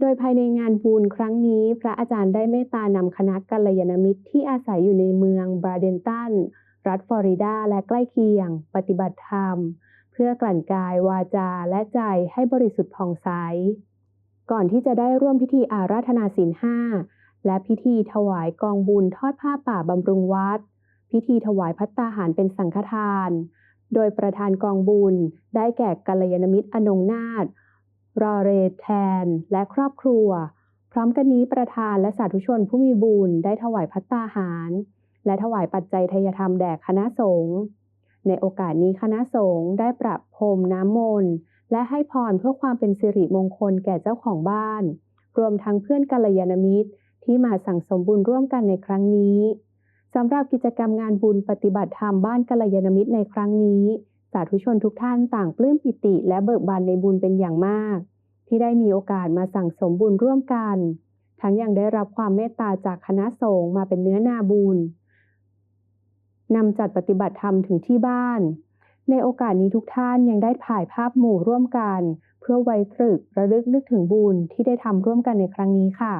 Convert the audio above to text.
โดยภายในงานบุญครั้งนี้ พระอาจารย์ได้เมตตานำคณะกัลยาณมิตรที่อาศัยอยู่ในเมืองบราเดนตัน รัฐฟลอริดาและใกล้เคียง ปฏิบัติธรรม เพื่อกลั่นกายวาจาและใจให้บริสุทธิ์ผ่องใส ก่อนที่จะได้ร่วมพิธีอาราธนาศีลห้าและพิธีถวายกองบุญทอดผ้าป่าบำรุงวัด พิธีถวายพัตตาหารเป็นสังฆทาน โดยประธานกองบุญได้แก่กัลยาณมิตรอนงนาถ รอเรแทน และครอบครัว พร้อมกันนี้ประธานและสาธุชนผู้มีบุญได้ถวายพัตตาหาร และถวายปัจจัยทยธรรมแด่คณะสงฆ์ในโอกาสนี้คณะสงฆ์ได้ประพรมน้ำมนต์และให้พรเพื่อความเป็นสิริมงคลแก่เจ้าของบ้าน รวมทั้งเพื่อนกัลยาณมิตร ที่มาสั่งสมบุญร่วมกันในครั้งนี้สำหรับกิจกรรมงานบุญปฏิบัติธรรมบ้านกัลยาณมิตรในครั้งนี้ สาธุชนทุกท่านต่างปลื้มปิติและเบิกบานในบุญเป็นอย่างมาก ที่ได้มีโอกาสมาสั่งสมบุญร่วมกัน ทั้งยังได้รับความเมตตาจากคณะสงฆ์มาเป็นเนื้อนาบุญนำจัดปฏิบัติธรรมถึงที่บ้าน ในโอกาสนี้ทุกท่านยังได้ถ่ายภาพหมู่ร่วมกัน เพื่อไว้ตรึกระลึกนึกถึงบุญที่ได้ทำร่วมกันในครั้งนี้ค่ะ